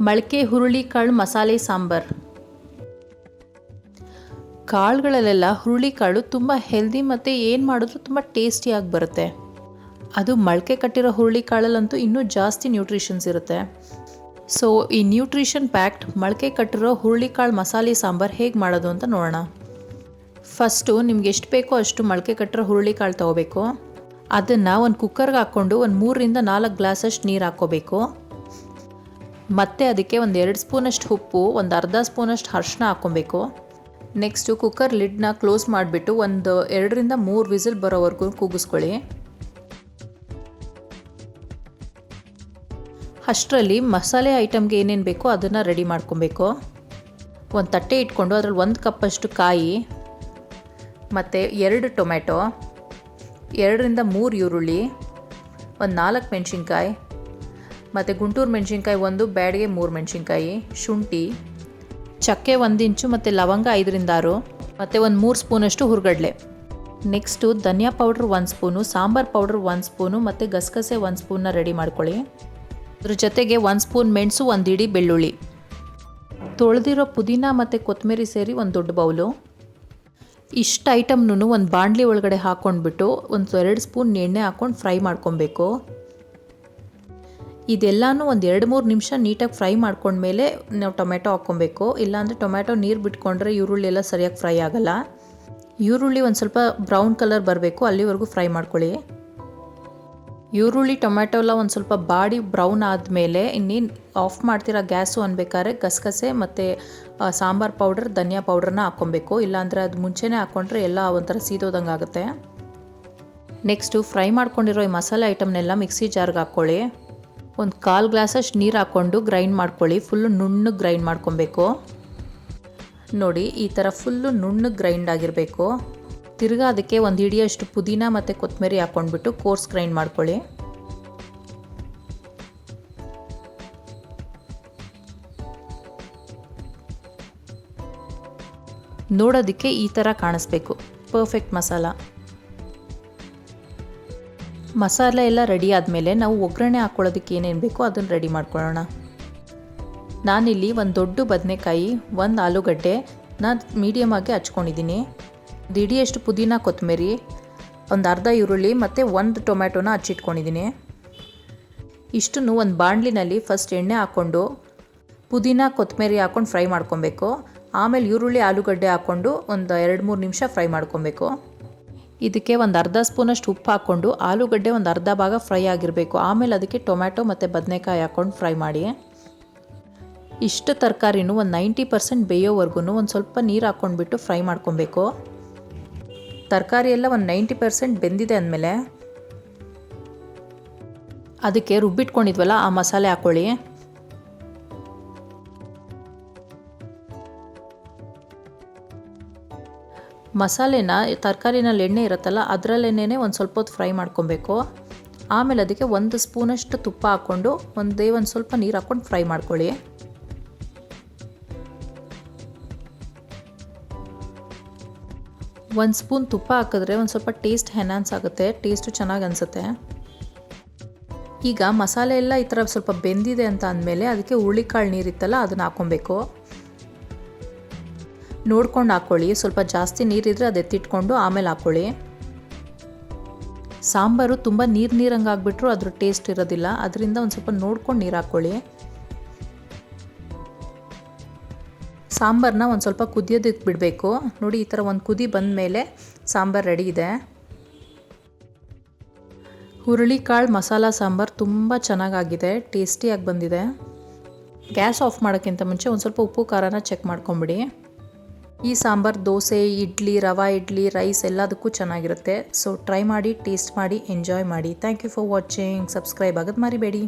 ಮೊಳಕೆ, ಹುರುಳಿ, ಕಾಳು, ಮಸಾಲೆ, ಸಾಂಬಾರ್. ಕಾಳುಗಳಲ್ಲೆಲ್ಲ ಹುರುಳಿ ಕಾಳು ತುಂಬ ಹೆಲ್ದಿ ಮತ್ತು ಏನು ಮಾಡಿದ್ರೂ ತುಂಬ ಟೇಸ್ಟಿಯಾಗಿ ಬರುತ್ತೆ. ಅದು ಮೊಳಕೆ ಕಟ್ಟಿರೋ ಹುರುಳಿ ಕಾಳಲ್ಲಂತೂ ಇನ್ನೂ ಜಾಸ್ತಿ ನ್ಯೂಟ್ರಿಷನ್ಸ್ ಇರುತ್ತೆ. ಸೊ ಈ ನ್ಯೂಟ್ರಿಷನ್ ಪ್ಯಾಕ್ಟ್ ಮೊಳಕೆ ಕಟ್ಟಿರೋ ಹುರುಳಿ ಕಾಳು, ಮಸಾಲೆ, ಸಾಂಬಾರು ಹೇಗೆ ಮಾಡೋದು ಅಂತ ನೋಡೋಣ. ಫಸ್ಟು ನಿಮ್ಗೆ ಎಷ್ಟು ಬೇಕೋ ಅಷ್ಟು ಮೊಳಕೆ ಕಟ್ಟಿರೋ ಹುರುಳಿ ಕಾಳು ತೊಗೋಬೇಕು. ಅದನ್ನು ಒಂದು ಕುಕ್ಕರ್ಗೆ ಹಾಕ್ಕೊಂಡು ಒಂದು ಮೂರರಿಂದ ನಾಲ್ಕು ಗ್ಲಾಸಷ್ಟು ನೀರು ಹಾಕ್ಕೋಬೇಕು. ಮತ್ತು ಅದಕ್ಕೆ ಒಂದು ಎರಡು ಸ್ಪೂನಷ್ಟು ಉಪ್ಪು, ಒಂದು ಅರ್ಧ ಸ್ಪೂನಷ್ಟು ಅರ್ಶಿನ ಹಾಕ್ಕೊಬೇಕು. ನೆಕ್ಸ್ಟು ಕುಕ್ಕರ್ ಲಿಡ್ನ ಕ್ಲೋಸ್ ಮಾಡಿಬಿಟ್ಟು ಒಂದು ಎರಡರಿಂದ ಮೂರು ವಿಸಿಲ್ ಬರೋವರೆಗೂ ಕೂಗಿಸ್ಕೊಳ್ಳಿ. ಅಷ್ಟರಲ್ಲಿ ಮಸಾಲೆ ಐಟಮ್ಗೆ ಏನೇನು ಬೇಕೋ ಅದನ್ನು ರೆಡಿ ಮಾಡ್ಕೊಬೇಕು. ಒಂದು ತಟ್ಟೆ ಇಟ್ಕೊಂಡು ಅದರಲ್ಲಿ ಒಂದು ಕಪ್ಪಷ್ಟು ಕಾಯಿ, ಮತ್ತು ಎರಡು ಟೊಮೆಟೊ ಎರಡರಿಂದ ಮೂರು ಈರುಳ್ಳಿ, ಒಂದು ನಾಲ್ಕು ಮೆಣಸಿನ್ಕಾಯಿ ಮತ್ತು ಗುಂಟೂರು ಮೆಣಸಿನ್ಕಾಯಿ ಒಂದು, ಬ್ಯಾಡಿಗೆ ಮೂರು ಮೆಣಸಿನ್ಕಾಯಿ, ಶುಂಠಿ, ಚಕ್ಕೆ ಒಂದು ಇಂಚು ಮತ್ತು ಲವಂಗ ಐದರಿಂದ ಆರು, ಮತ್ತು ಒಂದು ಮೂರು ಸ್ಪೂನಷ್ಟು ಹುರ್ಗಡ್ಲೆ. ನೆಕ್ಸ್ಟು ಧನಿಯಾ ಪೌಡ್ರ್ ಒಂದು ಸ್ಪೂನು, ಸಾಂಬಾರು ಪೌಡ್ರ್ ಒಂದು ಸ್ಪೂನು ಮತ್ತು ಗಸಗಸೆ ಒಂದು ಸ್ಪೂನ್ನ ರೆಡಿ ಮಾಡ್ಕೊಳ್ಳಿ. ಅದ್ರ ಜೊತೆಗೆ ಒಂದು ಸ್ಪೂನ್ ಮೆಣಸು, ಒಂದು ಇಡೀ ಬೆಳ್ಳುಳ್ಳಿ. ತೊಳೆದಿರೋ ಪುದೀನ ಮತ್ತು ಕೊತ್ತಂಬರಿ ಸೇರಿ ಒಂದು ದೊಡ್ಡ ಬೌಲು. ಇಷ್ಟು ಐಟಮ್ನು ಒಂದು ಬಾಣಲಿ ಒಳಗಡೆ ಹಾಕ್ಕೊಂಡ್ಬಿಟ್ಟು ಒಂದು ಎರಡು ಸ್ಪೂನ್ ಎಣ್ಣೆ ಹಾಕ್ಕೊಂಡು ಫ್ರೈ ಮಾಡ್ಕೊಬೇಕು. ಇದೆಲ್ಲನೂ ಒಂದು ಎರಡು ಮೂರು ನಿಮಿಷ ನೀಟಾಗಿ ಫ್ರೈ ಮಾಡ್ಕೊಂಡ್ಮೇಲೆ ನಾವು ಟೊಮೆಟೊ ಹಾಕ್ಕೊಬೇಕು. ಇಲ್ಲಾಂದರೆ ಟೊಮೆಟೊ ನೀರು ಬಿಟ್ಕೊಂಡ್ರೆ ಈರುಳ್ಳಿ ಎಲ್ಲ ಸರಿಯಾಗಿ ಫ್ರೈ ಆಗಲ್ಲ. ಈರುಳ್ಳಿ ಒಂದು ಸ್ವಲ್ಪ ಬ್ರೌನ್ ಕಲರ್ ಬರಬೇಕು, ಅಲ್ಲಿವರೆಗೂ ಫ್ರೈ ಮಾಡ್ಕೊಳ್ಳಿ. ಈರುಳ್ಳಿ ಟೊಮೆಟೊ ಎಲ್ಲ ಒಂದು ಸ್ವಲ್ಪ ಬಾಡಿ ಬ್ರೌನ್ ಆದಮೇಲೆ ಇನ್ನೇನು ಆಫ್ ಮಾಡ್ತಿರೋ ಗ್ಯಾಸು ಅನ್ಬೇಕಾದ್ರೆ ಗಸಗಸೆ ಮತ್ತು ಸಾಂಬಾರು ಪೌಡರ್, ಧನಿಯಾ ಪೌಡ್ರನ್ನ ಹಾಕ್ಕೊಬೇಕು. ಇಲ್ಲಾಂದರೆ ಅದು ಮುಂಚೆನೇ ಹಾಕ್ಕೊಂಡ್ರೆ ಎಲ್ಲ ಒಂಥರ ಸೀದೋದಂಗೆ ಆಗುತ್ತೆ. ನೆಕ್ಸ್ಟು ಫ್ರೈ ಮಾಡ್ಕೊಂಡಿರೋ ಈ ಮಸಾಲೆ ಐಟಮ್ನೆಲ್ಲ ಮಿಕ್ಸಿ ಜಾರ್ಗೆ ಹಾಕ್ಕೊಳ್ಳಿ. ಒಂದು ಕಾಲು ಗ್ಲಾಸಷ್ಟು ನೀರು ಹಾಕ್ಕೊಂಡು ಗ್ರೈಂಡ್ ಮಾಡ್ಕೊಳ್ಳಿ. ಫುಲ್ಲು ನುಣ್ಣಗೆ ಗ್ರೈಂಡ್ ಮಾಡ್ಕೊಬೇಕು. ನೋಡಿ, ಈ ಥರ ಫುಲ್ಲು ನುಣ್ಣಗೆ ಗ್ರೈಂಡ್ ಆಗಿರಬೇಕು. ತಿರ್ಗಾ ಅದಕ್ಕೆ ಒಂದು ಹಿಡಿಯಷ್ಟು ಪುದೀನ ಮತ್ತು ಕೊತ್ತಂಬರಿ ಹಾಕ್ಕೊಂಡ್ಬಿಟ್ಟು ಕೋರ್ಸ್ ಗ್ರೈಂಡ್ ಮಾಡ್ಕೊಳ್ಳಿ. ನೋಡೋದಕ್ಕೆ ಈ ಥರ ಕಾಣಿಸ್ಬೇಕು. ಪರ್ಫೆಕ್ಟ್ ಮಸಾಲ. ಮಸಾಲೆ ಎಲ್ಲ ರೆಡಿ ಆದಮೇಲೆ ನಾವು ಒಗ್ಗರಣೆ ಹಾಕ್ಕೊಳ್ಳೋದಕ್ಕೆ ಏನೇನು ಬೇಕೋ ಅದನ್ನು ರೆಡಿ ಮಾಡ್ಕೊಳ್ಳೋಣ. ನಾನಿಲ್ಲಿ ಒಂದು ದೊಡ್ಡ ಬದನೆಕಾಯಿ, ಒಂದು ಆಲೂಗಡ್ಡೆ ನಾನು ಮೀಡಿಯಮ್ ಆಗಿ ಹಚ್ಕೊಂಡಿದ್ದೀನಿ. ದಿಡಿಯಷ್ಟು ಪುದೀನ, ಕೊತ್ತಂಬರಿ, ಒಂದು ಅರ್ಧ ಈರುಳ್ಳಿ ಮತ್ತು ಒಂದು ಟೊಮ್ಯಾಟೊನ ಹಚ್ಚಿಟ್ಕೊಂಡಿದ್ದೀನಿ. ಇಷ್ಟನ್ನು ಒಂದು ಬಾಣಲಿನಲ್ಲಿ ಫಸ್ಟ್ ಎಣ್ಣೆ ಹಾಕ್ಕೊಂಡು ಪುದೀನ, ಕೊತ್ತಂಬರಿ ಹಾಕ್ಕೊಂಡು ಫ್ರೈ ಮಾಡ್ಕೊಬೇಕು. ಆಮೇಲೆ ಈರುಳ್ಳಿ, ಆಲೂಗಡ್ಡೆ ಹಾಕ್ಕೊಂಡು ಒಂದು ಎರಡು ಮೂರು ನಿಮಿಷ ಫ್ರೈ ಮಾಡ್ಕೊಬೇಕು. ಇದಕ್ಕೆ ಒಂದು ಅರ್ಧ ಸ್ಪೂನಷ್ಟು ಉಪ್ಪು ಹಾಕ್ಕೊಂಡು ಆಲೂಗಡ್ಡೆ ಒಂದು ಅರ್ಧ ಭಾಗ ಫ್ರೈ ಆಗಿರಬೇಕು. ಆಮೇಲೆ ಅದಕ್ಕೆ ಟೊಮ್ಯಾಟೊ ಮತ್ತು ಬದನೆಕಾಯಿ ಹಾಕ್ಕೊಂಡು ಫ್ರೈ ಮಾಡಿ. ಇಷ್ಟು ತರಕಾರಿನೂ ಒಂದು ನೈಂಟಿ ಪರ್ಸೆಂಟ್ ಬೇಯೋವರೆಗೂ ಒಂದು ಸ್ವಲ್ಪ ನೀರು ಹಾಕ್ಕೊಂಡ್ಬಿಟ್ಟು ಫ್ರೈ ಮಾಡ್ಕೊಬೇಕು. ತರಕಾರಿ ಎಲ್ಲ ಒಂದು ನೈಂಟಿ ಪರ್ಸೆಂಟ್ ಬೆಂದಿದೆ ಅಂದಮೇಲೆ ಅದಕ್ಕೆ ರುಬ್ಬಿಟ್ಕೊಂಡಿದ್ವಲ್ಲ ಆ ಮಸಾಲೆ ಹಾಕ್ಕೊಳ್ಳಿ ಮಸಾಲೆನ ತರಕಾರಿನಲ್ಲಿ ಎಣ್ಣೆ ಇರುತ್ತಲ್ಲ ಅದರಲ್ಲೇನೇ ಒಂದು ಸ್ವಲ್ಪ ಹೊತ್ತು ಫ್ರೈ ಮಾಡ್ಕೊಬೇಕು. ಆಮೇಲೆ ಅದಕ್ಕೆ ಒಂದು ಸ್ಪೂನಷ್ಟು ತುಪ್ಪ ಹಾಕ್ಕೊಂಡು ಒಂದೇ ಒಂದು ಸ್ವಲ್ಪ ನೀರು ಹಾಕ್ಕೊಂಡು ಫ್ರೈ ಮಾಡ್ಕೊಳ್ಳಿ. ಒಂದು ಸ್ಪೂನ್ ತುಪ್ಪ ಹಾಕಿದ್ರೆ ಒಂದು ಸ್ವಲ್ಪ ಟೇಸ್ಟ್ ಹೆನಾನ್ಸ್ ಆಗುತ್ತೆ ಟೇಸ್ಟು ಚೆನ್ನಾಗಿ ಅನಿಸುತ್ತೆ. ಈಗ ಮಸಾಲೆ ಎಲ್ಲ ಈ ಥರ ಸ್ವಲ್ಪ ಬೆಂದಿದೆ ಅಂತ ಅಂದಮೇಲೆ ಅದಕ್ಕೆ ಹುರುಳಿಕಾಳು ನೀರಿತ್ತಲ್ಲ ಅದನ್ನು ಹಾಕ್ಕೊಬೇಕು. ನೋಡ್ಕೊಂಡು ಹಾಕ್ಕೊಳ್ಳಿ ಸ್ವಲ್ಪ ಜಾಸ್ತಿ ನೀರಿದ್ರೆ ಅದು ಎತ್ತಿಟ್ಕೊಂಡು ಆಮೇಲೆ ಹಾಕ್ಕೊಳ್ಳಿ ಸಾಂಬಾರು ತುಂಬ ನೀರು ನೀರಂಗೆ ಆಗಿಬಿಟ್ರು ಅದ್ರ ಟೇಸ್ಟ್ ಇರೋದಿಲ್ಲ. ಅದರಿಂದ ಒಂದು ಸ್ವಲ್ಪ ನೋಡ್ಕೊಂಡು ನೀರು ಹಾಕ್ಕೊಳ್ಳಿ ಸಾಂಬಾರನ್ನ ಒಂದು ಸ್ವಲ್ಪ ಕುದಿಯೋದಕ್ಕೆ ಬಿಡಬೇಕು. ನೋಡಿ, ಈ ಥರ ಒಂದು ಕುದಿ ಬಂದ ಮೇಲೆ ಸಾಂಬಾರು ರೆಡಿ ಇದೆ. ಹುರುಳಿಕಾಳು ಮಸಾಲ ಸಾಂಬಾರು ತುಂಬ ಚೆನ್ನಾಗಾಗಿದೆ. ಟೇಸ್ಟಿಯಾಗಿ ಬಂದಿದೆ. ಗ್ಯಾಸ್ ಆಫ್ ಮಾಡೋಕ್ಕಿಂತ ಮುಂಚೆ ಒಂದು ಸ್ವಲ್ಪ ಉಪ್ಪು, ಖಾರನ ಚೆಕ್ ಮಾಡ್ಕೊಂಬಿಡಿ. ಈ ಸಾಂಬಾರು, ದೋಸೆ, ಇಡ್ಲಿ, ರವೆ, ಇಡ್ಲಿ, ರೈಸ್ ಎಲ್ಲದಕ್ಕೂ ಚೆನ್ನಾಗಿರುತ್ತೆ. ಸೊ ಟ್ರೈ ಮಾಡಿ ಟೇಸ್ಟ್ ಮಾಡಿ ಎಂಜಾಯ್ ಮಾಡಿ. Thank you for watching subscribe ಆಗೋದು ಮರಿಬೇಡಿ.